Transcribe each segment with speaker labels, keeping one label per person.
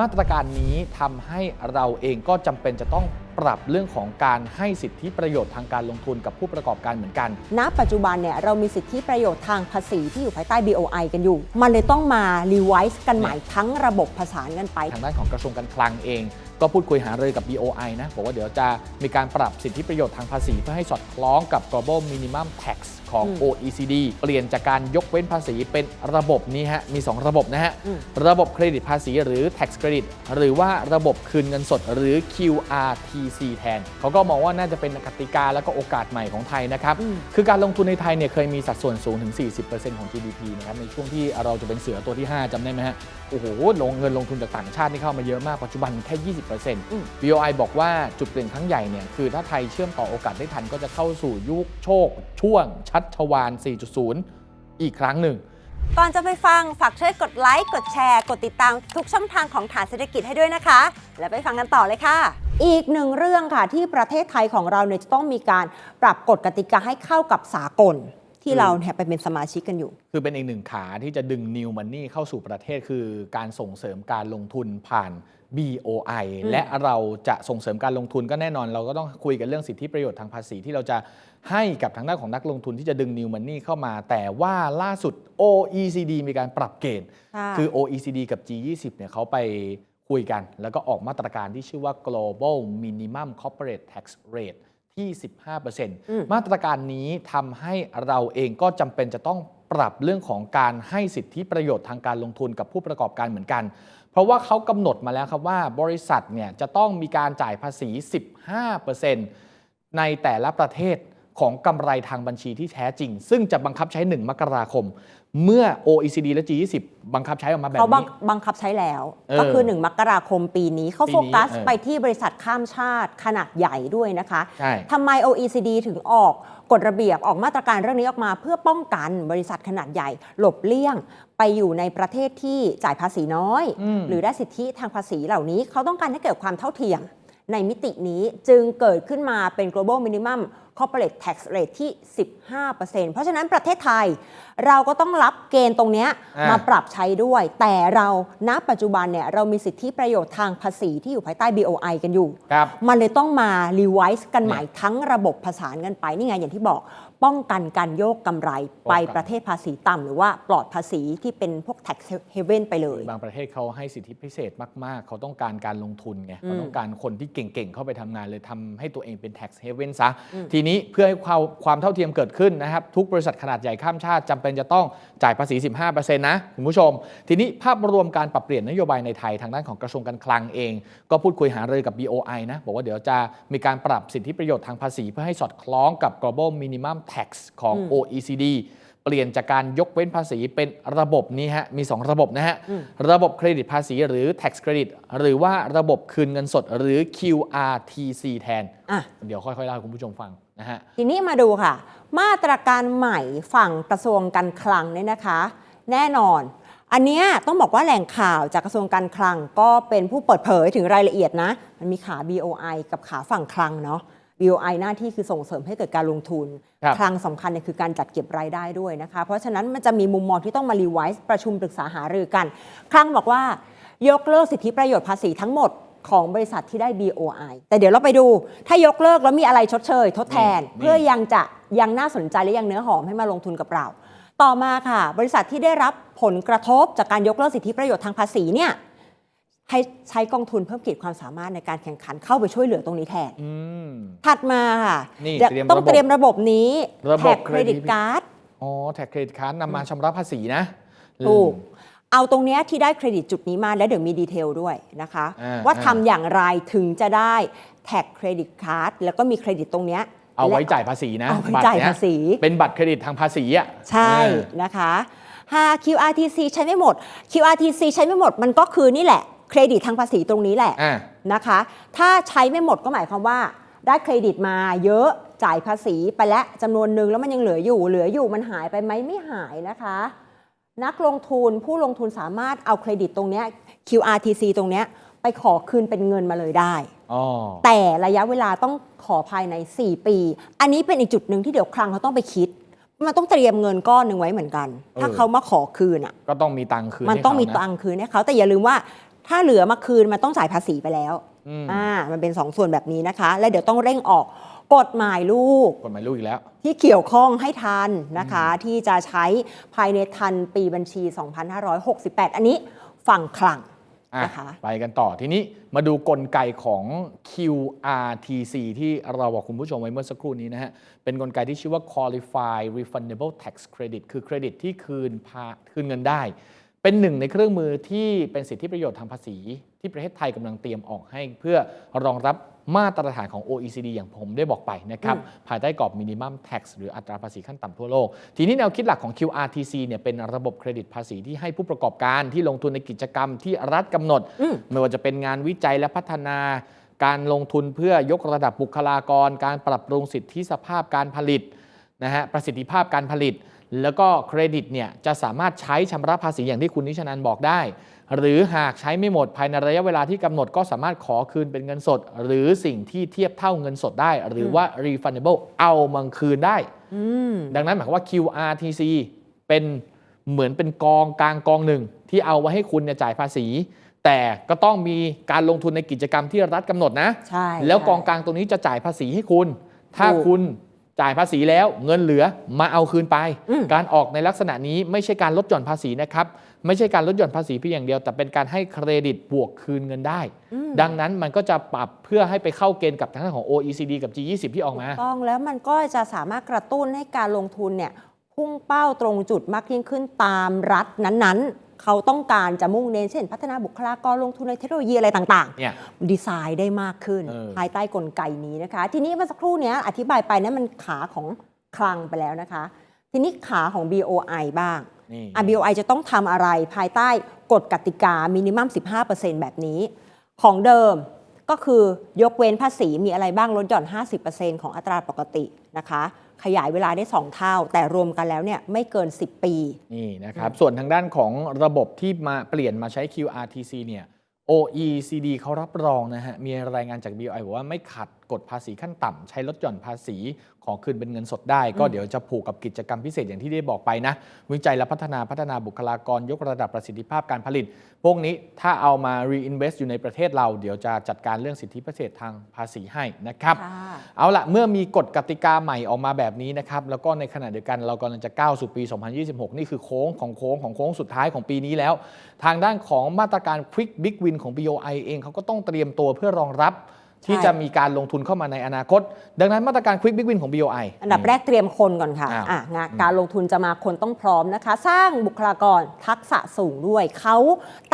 Speaker 1: มาตรการนี้ทำให้เราเองก็จำเป็นจะต้องปรับเรื่องของการให้สิทธิประโยชน์ทางการลงทุนกับผู้ประกอบการเหมือนกัน
Speaker 2: ณ ปัจจุบันเนี่ยเรามีสิทธิประโยชน์ทางภาษีที่อยู่ภายใต้ BOI กันอยู่ มันเลยต้องมา revise กันใหม่ทั้งระบบผสานกันไป
Speaker 1: ทางด้านของกระทรวงการคลังเอง ก็พูดคุยหารือกับ BOI นะบอกว่าเดี๋ยวจะมีการปรับสิทธิประโยชน์ทางภาษีเพื่อให้สอดคล้องกับ global minimum tax ของ
Speaker 2: อืม
Speaker 1: OECD เปลี่ยนจากการยกเว้นภาษีเป็นระบบนี้ฮะ มี 2 ระบบนะฮะ
Speaker 2: อืม
Speaker 1: ระบบเครดิตภาษีหรือ tax credit หรือว่าระบบคืนเงินสดหรือ QRTC แทน เขาก็มองว่าน่าจะเป็นกติกาและก็โอกาสใหม่ของไทยนะครับ
Speaker 2: อืม
Speaker 1: คือการลงทุนในไทยเนี่ยเคยมีสัดส่วนสูงถึง 40%ของ GDP นะครับ ในช่วงที่เราจะเป็นเสือตัวที่ 5จำได้ไหมฮะ โอ้โห ลงเงินลงทุนจากต่างชาตินี่เข้ามาเยอะมาก ปัจจุบันแค่ 20% BOI บอกว่าจุดเปลี่ยนครั้งใหญ่เนี่ยคือถ้าไทยเชื่อมต่อโอกาสได้ทันก็จะเข้าสู่ยุคโชค ช่วงชัชวาน 4.0 อีกครั้งหนึ่ง
Speaker 2: ก่อนจะไปฟัง ฝากช่วยกดไลค์ กดแชร์ กดติดตามทุกช่องทางของฐานเศรษฐกิจให้ด้วยนะคะ แล้วไปฟังกันต่อเลยค่ะ อีกหนึ่งเรื่องค่ะที่ประเทศไทยของเราเนี่ยจะต้องมีการปรับกฎกติกาให้เข้ากับสากล ที่เราเนี่ยไปเป็นสมาชิกกันอยู่
Speaker 1: คือเป็นอีกหนึ่งขาที่จะดึง New Money เข้าสู่ประเทศคือการส่งเสริมการลงทุนผ่าน BOI
Speaker 2: อืม
Speaker 1: และเราจะส่งเสริมการลงทุนก็แน่นอน เราก็ต้องคุยกันเรื่องสิทธิประโยชน์ทางภาษีที่เราจะให้กับทางด้านของนักลงทุนที่จะดึง New Money เข้ามา แต่ว่าล่าสุด OECD มีการปรับเกณฑ์
Speaker 2: ค่ะ
Speaker 1: คือ OECD กับ G20 เนี่ยเขาไปคุยกัน แล้วก็ออกมาตรการที่ชื่อว่า global minimum corporate tax rate ที่ 15%มาตรการนี้ทำให้เราเองก็จำเป็นจะต้องปรับเรื่องของการให้สิทธิประโยชน์ทางการลงทุนกับผู้ประกอบการเหมือนกัน เพราะว่าเขากำหนดมาแล้วครับว่าบริษัทเนี่ยจะต้องมีการจ่ายภาษี 15%ในแต่ละประเทศ ของกำไรทางบัญชีที่แท้จริง ซึ่งจะบังคับใช้ 1 มกราคม เมื่อ OECD และ G20 บังคับใช้ออกมาแบบ
Speaker 2: เขาบัง
Speaker 1: นี้
Speaker 2: บังคับใช้แล้ว
Speaker 1: เออ
Speaker 2: ก็คือ 1 มกราคมปีนี้เขา
Speaker 1: ปีนี้
Speaker 2: โฟกัส
Speaker 1: เออ
Speaker 2: ไปที่บริษัทข้ามชาติขนาดใหญ่ด้วยนะคะ
Speaker 1: ใช่
Speaker 2: ทำไม OECD ถึงออกกฎระเบียบออกมาตรการเรื่องนี้ออกมา เพื่อป้องกันบริษัทขนาดใหญ่ หลบเลี่ยงไปอยู่ในประเทศที่จ่ายภาษีน้อย
Speaker 1: อืม
Speaker 2: หรือได้สิทธิทางภาษีเหล่านี้ เขาต้องการให้เกิดความเท่าเทียม ในมิตินี้จึงเกิดขึ้นมาเป็น global minimum corporate tax rate ที่ 15%เพราะฉะนั้นประเทศไทย เราก็ต้องรับเกณฑ์ตรงเนี้ย
Speaker 1: อ่าม
Speaker 2: มาปรับใช้ด้วย แต่เราณปัจจุบันเนี่ยเรามีสิทธิประโยชน์ทางภาษีที่อยู่ภายใต้ BOI กันอยู่
Speaker 1: ครับ
Speaker 2: มันเลยต้องมา revise กันใหม่
Speaker 1: เนี่ย
Speaker 2: ทั้งระบบผสานกันไป นี่ไงอย่างที่บอกป้องกันการโยกกำไรไป
Speaker 1: ป้องกัน
Speaker 2: ประเทศภาษีต่ำหรือว่าปลอดภาษีที่เป็นพวก tax haven ไปเลย
Speaker 1: บางประเทศเขาให้สิทธิพิเศษมาก ๆ เขาต้องการการลงทุนไงเขาต้องการคนที่เก่ง ๆ เข้าไปทำงานเลยทำให้ตัวเองเป็น tax haven ซะทีนี้เพื่อให้ความความเท่าเทียมเกิดขึ้นนะครับทุกบริษัทขนาดใหญ่ข้ามชาติจำเป็นจะต้องจ่ายภาษี 15%นะคุณผู้ชม ทีนี้ภาพรวมการปรับเปลี่ยนนโยบายในไทยทางด้านของกระทรวงการคลังเอง ก็พูดคุยหารือกับ BOI นะบอกว่าเดี๋ยวจะมีการปรับสิทธิประโยชน์ทางภาษี เพื่อให้สอดคล้องกับ global minimum tax ของ OECD เปลี่ยนจากการยกเว้นภาษีเป็นระบบนี้ฮะ มี 2 ระบบนะฮะ ระบบเครดิตภาษีหรือ tax credit หรือว่าระบบคืนเงินสดหรือ QRTC แทน
Speaker 2: อะ
Speaker 1: เดี๋ยวค่อยๆเล่าให้คุณผู้ชมฟัง นะฮะ
Speaker 2: ทีนี้มาดูค่ะ มาตรการใหม่ฝั่งกระทรวงการคลังเนี่ยนะคะ แน่นอน อันเนี้ยต้องบอกว่าแหล่งข่าวจากกระทรวงการคลังก็เป็นผู้เปิดเผยถึงรายละเอียดนะ มันมีขา BOI กับขาฝั่งคลังเนาะ BOI หน้าที่คือส่งเสริมให้เกิดการลงทุน
Speaker 1: ครับ
Speaker 2: คลังสำคัญเนี่ยคือการจัดเก็บรายได้ด้วยนะคะ เพราะฉะนั้นมันจะมีมุมมองที่ต้องมารีไวซ์ประชุมปรึกษาหารือกัน คลังบอกว่ายกเลิกสิทธิประโยชน์ภาษีทั้งหมด ของบริษัทที่ได้ BOI แต่เดี๋ยวเราไปดูถ้ายกเลิกแล้วมีอะไรชดเชย ทดแทน
Speaker 1: นี่
Speaker 2: เพื่อยังจะยังน่าสนใจและยังเนื้อหอมให้มาลงทุนกับเรา ต่อมาค่ะ บริษัทที่ได้รับผลกระทบจากการยกเลิกสิทธิประโยชน์ทางภาษีเนี่ยให้ใช้กองทุนเพิ่มขีดความสามารถในการแข่งขันเข้าไปช่วยเหลือตรงนี้แทน
Speaker 1: อืม
Speaker 2: ถัดมาค่ะ
Speaker 1: นี่
Speaker 2: ดี๋ยว
Speaker 1: เตรียม
Speaker 2: ต้อง
Speaker 1: ระบบ
Speaker 2: เตรียมระบบนี้
Speaker 1: ระบบ
Speaker 2: แท็ก
Speaker 1: เค
Speaker 2: เค
Speaker 1: ร
Speaker 2: ร
Speaker 1: ดิ
Speaker 2: ดิ
Speaker 1: ต
Speaker 2: ตการ์ด
Speaker 1: อ๋อแท็กเครดิตการ์ดนำมาชำระภาษีนะ
Speaker 2: ถูก
Speaker 1: อืม
Speaker 2: เอาตรงเนี้ยที่ได้เครดิตจุดนี้มาแล้วเดี๋ยวมีดีเทลด้วยนะคะ
Speaker 1: อ่า
Speaker 2: ว่า
Speaker 1: อ่า
Speaker 2: ทำอย่างไรถึงจะได้แท็กเครดิตการ์ดแล้วก็มีเครดิตตรงเนี้ย
Speaker 1: เอาไว้
Speaker 2: และ
Speaker 1: จ่ายภาษีนะ
Speaker 2: เอาไว้
Speaker 1: บัตร
Speaker 2: จ่าย
Speaker 1: เนี้
Speaker 2: ภาษี
Speaker 1: เป็นบัตรเครดิตทางภาษีอะ
Speaker 2: ใช่
Speaker 1: เออ
Speaker 2: นะคะหาก QRTC ใช้ไม่หมด QRTC ใช้ไม่หมดมันก็คือนี่แหละ เครดิตทางภาษีตรงนี้แหละ
Speaker 1: อะ
Speaker 2: นะคะ ถ้าใช้ไม่หมดก็หมายความว่า ได้เครดิตมาเยอะจ่ายภาษีไปแล้วจำนวนหนึ่งแล้วมันยังเหลืออยู่ เหลืออยู่มันหายไปไหมไม่หายนะคะ นักลงทุนผู้ลงทุนสามารถเอาเครดิตตรงเนี้ย QRTC ตรงเนี้ยไปขอคืนเป็นเงินมาเลยได้
Speaker 1: อ๋อ
Speaker 2: แต่ระยะเวลาต้องขอภายใน 4 ปี อันนี้เป็นอีกจุดหนึ่งที่เดี๋ยวคลังเขาต้องไปคิด มันต้องเตรียมเงินก้อนหนึ่งไว้เหมือนกัน ถ้า
Speaker 1: เออ
Speaker 2: เขามาขอคืนอะ
Speaker 1: ก็ต้องมีตังค์คืน
Speaker 2: มัน
Speaker 1: ให้
Speaker 2: ต้องมี
Speaker 1: เขาะ
Speaker 2: ตังค์คืนให้เขาแต่อย่าลืมว่า ถ้าเหลือมาคืนมันต้องจ่ายภาษีไปแล้ว
Speaker 1: อืม
Speaker 2: อ่า มันเป็น 2 ส่วนแบบนี้นะคะ และเดี๋ยวต้องเร่งออก กฎหมายลูก
Speaker 1: กฎหมายลูกอีกแล้ว
Speaker 2: ที่เกี่ยวข้องให้ทันนะคะ ที่จะใช้ภายในทันปีบัญชี 2568 อันนี้ฝั่งคลัง
Speaker 1: อะ
Speaker 2: นะคะ
Speaker 1: ไปกันต่อทีนี้มาดูกลไกของ QRTC ที่เราบอกคุณผู้ชมไว้เมื่อสักครู่นี้นะฮะ เป็นกลไกที่ชื่อว่า Qualified Refundable Tax Credit คือเครดิตที่คืนพาคืนเงินได้ เป็นหนึ่งในเครื่องมือที่เป็นสิทธิประโยชน์ทางภาษี ที่ประเทศไทยกำลังเตรียมออกให้ เพื่อรองรับ มาตรฐานของ OECD อย่างผมได้บอกไปนะครับภายใต้กรอบ Minimum Tax หรืออัตราภาษีขั้นต่ำทั่วโลก ทีนี้แนวคิดหลักของ QRTC เนี่ยเป็นระบบเครดิตภาษีที่ให้ผู้ประกอบการที่ลงทุนในกิจกรรมที่รัฐกำหนด
Speaker 2: อืม
Speaker 1: ไม่ว่าจะเป็นงานวิจัยและพัฒนาการลงทุนเพื่อยกระดับบุคลากร การปรับปรุงสิทธิสภาพการผลิตนะฮะประสิทธิภาพการผลิต แล้วก็เครดิตเนี่ยจะสามารถใช้ชำระภาษีอย่างที่คุณนิชนันบอกได้ หรือหากใช้ไม่หมดภายในระยะเวลาที่กำหนดก็สามารถขอคืนเป็นเงินสด หรือสิ่งที่เทียบเท่าเงินสดได้ หรือว่า refundable เอามังคืนได้
Speaker 2: อืม
Speaker 1: ดังนั้นหมายความว่า QRTC เป็นเหมือนเป็นกองกลางกองหนึ่ง ที่เอาไว้ให้คุณเนี่ยจ่ายภาษี แต่ก็ต้องมีการลงทุนในกิจกรรมที่รัฐกำหนดนะ
Speaker 2: ใช่
Speaker 1: แล้ว
Speaker 2: ใช่
Speaker 1: กองกลางตรงนี้จะจ่ายภาษีให้คุณ ถ้า
Speaker 2: ถูก
Speaker 1: คุณ จ่ายภาษีแล้วเงินเหลือมาเอาคืนไป
Speaker 2: อืม
Speaker 1: การออกในลักษณะนี้ไม่ใช่การลดหย่อนภาษีนะครับ ไม่ใช่การลดหย่อนภาษีเพียงอย่างเดียว แต่เป็นการให้เครดิตบวกคืนเงินได้
Speaker 2: อืม
Speaker 1: ดังนั้นมันก็จะปรับเพื่อให้ไปเข้าเกณฑ์กับทางด้านของ OECD กับ G20 ที่ออกมา
Speaker 2: ถูกต้องแล้วมันก็จะสามารถกระตุ้นให้การลงทุนเนี่ยพุ่งเป้าตรงจุดมากยิ่งขึ้นตามรัฐนั้นๆ เขาต้องการจะมุ่งเน้นเช่น พัฒนาบุคลากรลงทุนในเทคโนโลยีอะไรต่าง
Speaker 1: เนี่ย
Speaker 2: ๆ ดีไซน์ได้มากขึ้น
Speaker 1: เออ
Speaker 2: ภายใต้กลไกนี้นะคะ ทีนี้เมื่อสักครู่เนี้ยอธิบายไปนั้นมันขาของคลังไปแล้วนะคะ ทีนี้ขาของ BOI บ้าง
Speaker 1: นี่
Speaker 2: อะ BOI จะต้องทำอะไรภายใต้กฎกติกามินิมัม 15%แบบนี้ ของเดิมก็คือยกเว้นภาษีมีอะไรบ้างลดหย่อน 50%ของอัตราปกตินะคะ ขยายเวลาได้ 2 เท่า แต่รวมกันแล้วเนี่ยไม่เกิน 10 ปี
Speaker 1: นี่นะครับ ส่วนทางด้านของระบบที่มาเปลี่ยนมาใช้ QRTC เนี่ย OECD เขารับรองนะฮะ มีรายงานจาก BI บอกว่าไม่ขัด กฎภาษีขั้นต่ำใช้ลดหย่อนภาษีขอคืนเป็นเงินสดได้ ก็เดี๋ยวจะผูกกับกิจกรรมพิเศษอย่างที่ได้บอกไปนะ วิจัยและพัฒนาพัฒนาบุคลากรยกระดับประสิทธิภาพการผลิต พวกนี้ถ้าเอามา reinvest อยู่ในประเทศเรา เดี๋ยวจะจัดการเรื่องสิทธิพิเศษทางภาษีให้นะครับ
Speaker 2: ค่ะ
Speaker 1: เอาละเมื่อมีกฎกติกาใหม่ออกมาแบบนี้นะครับแล้วก็ในขณะเดียวกันเรากำลังจะก้าวสู่ปี 2026 นี่คือโค้งของโค้งของโค้งสุดท้ายของปีนี้แล้ว ทางด้านของมาตรการ Quick Big Win ของ BOI เองเขาก็ต้องเตรียมตัวเพื่อรองรับ ที่จะมีการลงทุนเข้ามาในอนาคต ดังนั้นมาตรการ Quick Big Win ของ BOI
Speaker 2: อันดับแรกเตรียมคนก่อนค่ะ
Speaker 1: อ้าว
Speaker 2: อะงานการลงทุนจะมาคนต้องพร้อมนะคะ สร้างบุคลากรทักษะสูงด้วย เขา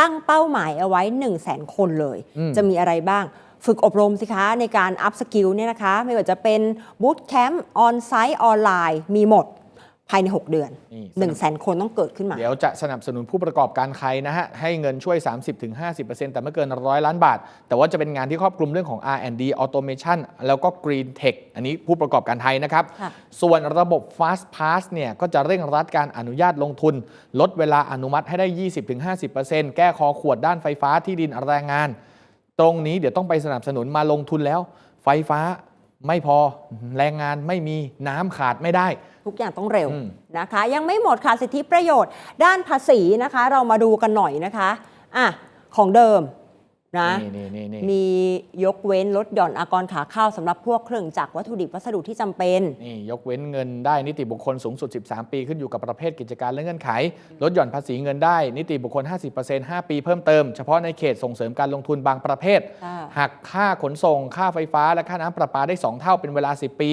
Speaker 2: ตั้งเป้าหมายเอาไว้1 0 0 0 0แสนคนเลย
Speaker 1: อืม
Speaker 2: จะมีอะไรบ้างฝึกอบรมสิคะในการอัพสกิลเนี่ยนะคะ ไม่ว่าจะเป็นบูตแคมป์ออนไซต์ออนไลน์มีหมด ภายใน 6 เดือน
Speaker 1: นี่
Speaker 2: 1 0 0 0 0แสนคนต้องเกิดขึ้นมา
Speaker 1: เดี๋ยวจะสนับสนุนผู้ประกอบการใครนะฮะ ให้เงินช่วย 30-50%แต่ไม่เกินร้อยล้านบาท แต่ว่าจะเป็นงานที่ครอบคลุมเรื่องของ R&D Automation แล้วก็ Green Tech อันนี้ผู้ประกอบการไทยนะครับ
Speaker 2: ค่ะ
Speaker 1: ส่วนระบบ Fast Pass เนี่ยก็จะเร่งรัดการอนุญาตลงทุน ลดเวลาอนุมัติให้ได้ 20-50%แก้คอขวดด้านไฟฟ้าที่ดินแรงงาน ตรงนี้เดี๋ยวต้องไปสนับสนุนมาลงทุนแล้ว ไฟฟ้าไม่พอแรงงานไม่มีน้ำขาดไม่ได้
Speaker 2: ทุกอย่างต้องเร็ว
Speaker 1: อืม
Speaker 2: นะคะ ยังไม่หมดค่ะสิทธิประโยชน์ ด้านภาษีนะคะ เรามาดูกันหน่อยนะคะอะของเดิม นะ
Speaker 1: นี่นี่นี่
Speaker 2: มียกเว้นลดหย่อนอากรขาข้าวสำหรับพวกเครื่องจักรวัตถุดิบวัสดุที่จำเป็น
Speaker 1: นี่ยกเว้นเงินได้นิติบุคคลสูงสุด 13 ปีขึ้นอยู่กับประเภทกิจการและเงื่อนไข ลดหย่อนภาษีเงินได้ นิติบุคคล 50% 5 ปีเพิ่มเติม เฉพาะในเขตส่งเสริมการลงทุนบางประเภท
Speaker 2: ค่ะ
Speaker 1: หักค่าขนส่ง ค่าไฟฟ้าและค่าน้ำประปาได้ 2 เท่าเป็นเวลา 10 ปี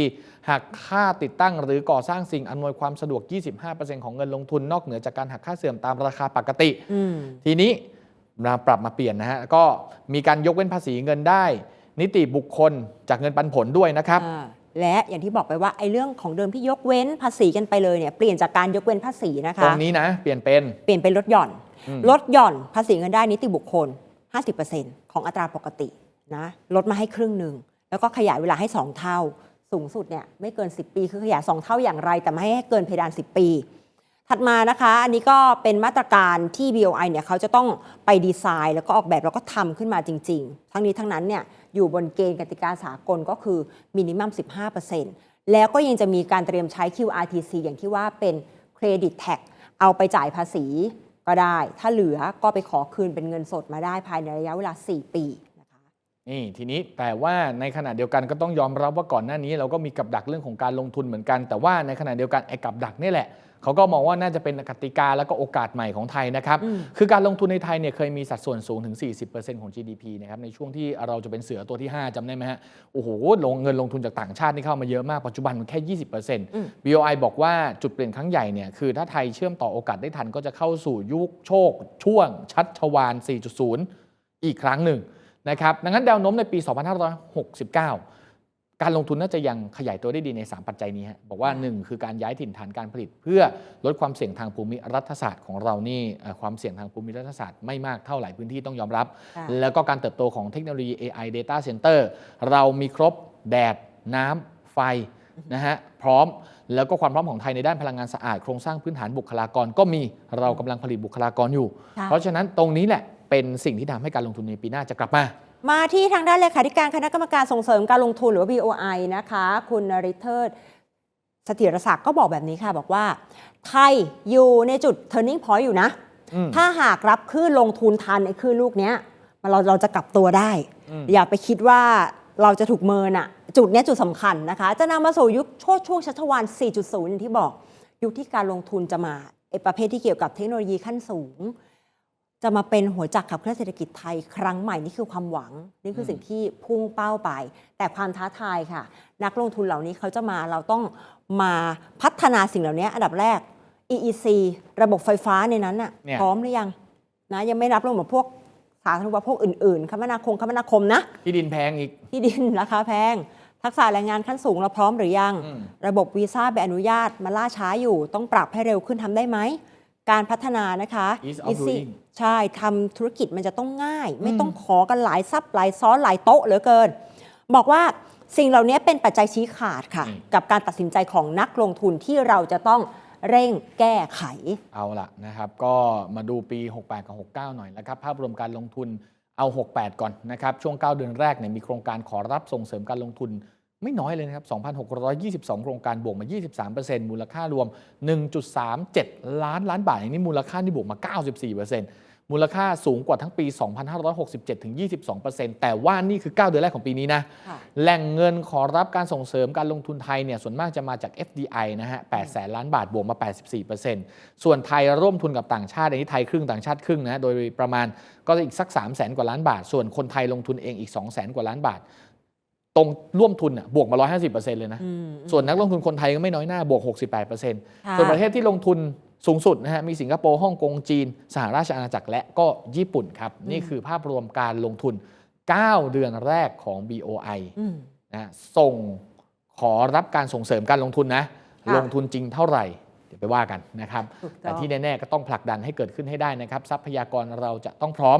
Speaker 1: หักค่าติดตั้งหรือก่อสร้างสิ่งอำนวยความสะดวก 25%ของเงินลงทุนนอกเหนือจากการหักค่าเสื่อมตามราคาปกติ
Speaker 2: อืม
Speaker 1: ทีนี้ มาปรับมาเปลี่ยนนะฮะก็มีการยกเว้นภาษีเงินได้ นิติบุคคลจากเงินปันผลด้วยนะครับ
Speaker 2: อ่าและอย่างที่บอกไปว่าไอ้เรื่องของเดิมที่ยกเว้นภาษีกันไปเลยเนี่ยเปลี่ยนจากการยกเว้นภาษีนะคะ
Speaker 1: ตรงนี้นะเปลี่ยนเป็น
Speaker 2: เปลี่ยนเป็นลดหย่อน
Speaker 1: อืม
Speaker 2: ลดหย่อนภาษีเงินได้นิติบุคคล 50%ของอัตราปกตินะลดมาให้ครึ่งหนึ่ง แล้วก็ขยายเวลาให้ 2 เท่า สูงสุดเนี่ยไม่เกิน 10 ปี คือขยาย 2 เท่าอย่างไร แต่ไม่ให้เกินเพดาน 10 ปี ถัดมานะคะ อันนี้ก็เป็นมาตรการที่ BOI เนี่ยเขาจะต้องไปดีไซน์ แล้วก็ออกแบบแล้วก็ทำขึ้นมาจริง ๆ ทั้งนี้ทั้งนั้นเนี่ยอยู่บนเกณฑ์กติกาสากลก็คือมินิมัม 15%แล้วก็ยังจะมีการเตรียมใช้ QRTC อย่างที่ว่าเป็นเครดิตแท็กเอาไปจ่ายภาษีก็ได้ ถ้าเหลือก็ไปขอคืนเป็นเงินสดมาได้ภายในระยะเวลา 4 ปี นะคะ
Speaker 1: นี่ทีนี้แต่ว่าในขณะเดียวกันก็ต้องยอมรับว่าก่อนหน้านี้ เราก็มีกับดักเรื่องของการลงทุนเหมือนกัน แต่ว่าในขณะเดียวกันไอ้กับดักนี่แหละเขาก็มองว่าน่าจะเป็นกติกาแล้วก็โอกาสใหม่ของไทยนะครับ
Speaker 2: อืม
Speaker 1: คือการลงทุนในไทยเนี่ยเคยมีสัดส่วนสูงถึง 40%ของ GDP นะครับในช่วงที่เราจะเป็นเสือตัวที่ 5จำได้ไหมฮะโอ้โหลงเงินลงทุนจากต่างชาตินี่เข้ามาเยอะมากปัจจุบันมันแค่ 20% BOI บอกว่าจุดเปลี่ยนครั้งใหญ่เนี่ยคือถ้าไทยเชื่อมต่อโอกาสได้ทันก็จะเข้าสู่ยุคโชค ช่วง ชัชวาน4.0 อีกครั้งหนึ่ง นะครับดังนั้นแนวโน้มในปี 2569 การลงทุนน่าจะยังขยายตัวได้ดีใน 3 ปัจจัยนี้ฮะบอกว่า 1 คือการย้ายถิ่นฐานการผลิต เพื่อลดความเสี่ยงทางภูมิรัฐศาสตร์ของเรานี่เอ่อความเสี่ยงทางภูมิรัฐศาสตร์ไม่มากเท่าหลายพื้นที่ต้องยอมรับ
Speaker 2: ค่ะ
Speaker 1: แล้วก็การเติบโตของเทคโนโลยี AI Data Center เรามีครบแดดน้ำไฟนะฮะพร้อมแล้วก็ความพร้อมของไทยในด้านพลังงานสะอาดโครงสร้างพื้นฐานบุคลากรก็มีเรากำลังผลิตบุคลากรอยู่
Speaker 2: ค่ะ
Speaker 1: เพราะฉะนั้นตรงนี้แหละ เป็นสิ่งที่ทำให้การลงทุนในปีหน้าจะกลับมา
Speaker 2: มาที่ทางด้านเลขาธิการคณะกรรมการส่งเสริมการลงทุนหรือว่า BOI นะคะ คุณนริเทิดเสถียรศักดิ์ก็บอกแบบนี้ค่ะ บอกว่า ไทยอยู่ในจุด turning point อยู่นะ
Speaker 1: อืม
Speaker 2: ถ้าหากรับคลื่นลงทุนทันไอ้คลื่นลูกเนี้ยมันเราเราจะกลับตัวได้
Speaker 1: อืม
Speaker 2: อย่าไปคิดว่าเราจะถูกเมินอะจุดเนี้ยจุดสำคัญนะคะ จะนำมาสู่ยุคโชดช่วงชัชวาน4.0อย่างที่บอก ยุคที่การลงทุนจะมาไอ้ประเภทที่เกี่ยวกับเทคโนโลยีขั้นสูง จะมาเป็นหัวจักรขับเคลื่อนเศรษฐกิจไทยครั้งใหม่นี่คือความหวัง นี่คือสิ่งที่พุ่งเป้าไป แต่ความท้าทายค่ะ นักลงทุนเหล่านี้เขาจะมาเราต้องมาพัฒนาสิ่งเหล่านี้อันดับแรก EEC ระบบไฟฟ้าในนั้นน่ะ
Speaker 1: เนี่ย
Speaker 2: พร้อมหรือยังนะยังไม่นับรวมกับพวกสาธารณูปโภคอื่นๆ คมนาคมคมนาคมนะ
Speaker 1: ที่ดินแพงอีก
Speaker 2: ที่ดินราคาแพง ทักษะแรงงานขั้นสูงเราพร้อมหรือยัง
Speaker 1: อืม
Speaker 2: ระบบวีซ่าใบอนุญาตมาล่าช้าอยู่ ต้องปรับให้เร็วขึ้นทำได้ไหม การพัฒนานะคะ
Speaker 1: Ease of
Speaker 2: Easy
Speaker 1: doing
Speaker 2: ใช่ทำธุรกิจมันจะต้องง่าย ไม่ต้องขอกันหลายซับหลายซ้อนหลายโต๊ะเหลือเกิน บอกว่าสิ่งเหล่านี้เป็นปัจจัยชี้ขาดค่ะ
Speaker 1: อืม
Speaker 2: กับการตัดสินใจของนักลงทุนที่เราจะต้องเร่งแก้ไข
Speaker 1: เอาละนะครับ ก็มาดูปี 68 กับ 69 หน่อยนะครับ ภาพรวมการลงทุนเอา 68 ก่อนนะครับ ช่วง 9 เดือนแรกเนี่ยมีโครงการขอรับส่งเสริมการลงทุน ไม่น้อยเลยนะครับ 2,622 โครงการบวกมา 23%มูลค่ารวม 1.37 ล้านล้านบาทอย่างนี้มูลค่าที่บวกมา 94%มูลค่าสูงกว่าทั้งปี 2567 ถึง 22%แต่ว่านี่คือ 9 เดือนแรกของปีนี้นะ
Speaker 2: ค่ะ
Speaker 1: แหล่งเงินขอรับการส่งเสริมการลงทุนไทยเนี่ยส่วนมากจะมาจาก FDI นะฮะ 8 แสนล้านบาทบวกมา 84%ส่วนไทยร่วมทุนกับต่างชาติอันนี้ไทยครึ่งต่างชาติครึ่งนะโดยประมาณก็อีกสัก 3 0 0แสนกว่าล้านบาท ส่วนคนไทยลงทุนเองอีก 2 0 0แสนกว่าล้านบาท ตรงร่วมทุนน่ะบวกมา 150%เลยนะ
Speaker 2: อืม
Speaker 1: ส่วนนักลงทุนคนไทยก็ไม่น้อยหน้าบวก 68%
Speaker 2: ค่ะ
Speaker 1: ส่วนประเทศที่ลงทุนสูงสุดนะฮะมีสิงคโปร์ฮ่องกงจีน สหราชอาณาจักรและก็ญี่ปุ่นครับ นี่คือภาพรวมการลงทุน 9 เดือนแรกของ BOI
Speaker 2: อืม
Speaker 1: นะส่งขอรับการส่งเสริมการลงทุนนะ
Speaker 2: ค่ะ
Speaker 1: ลงทุนจริงเท่าไหร่ เดี๋ยวไปว่ากันนะครับ
Speaker 2: ถูกต้อง
Speaker 1: แต่ที่แน่ ๆ ก็ต้องผลักดันให้เกิดขึ้นให้ได้นะครับ ทรัพยากรเราจะต้องพร้อม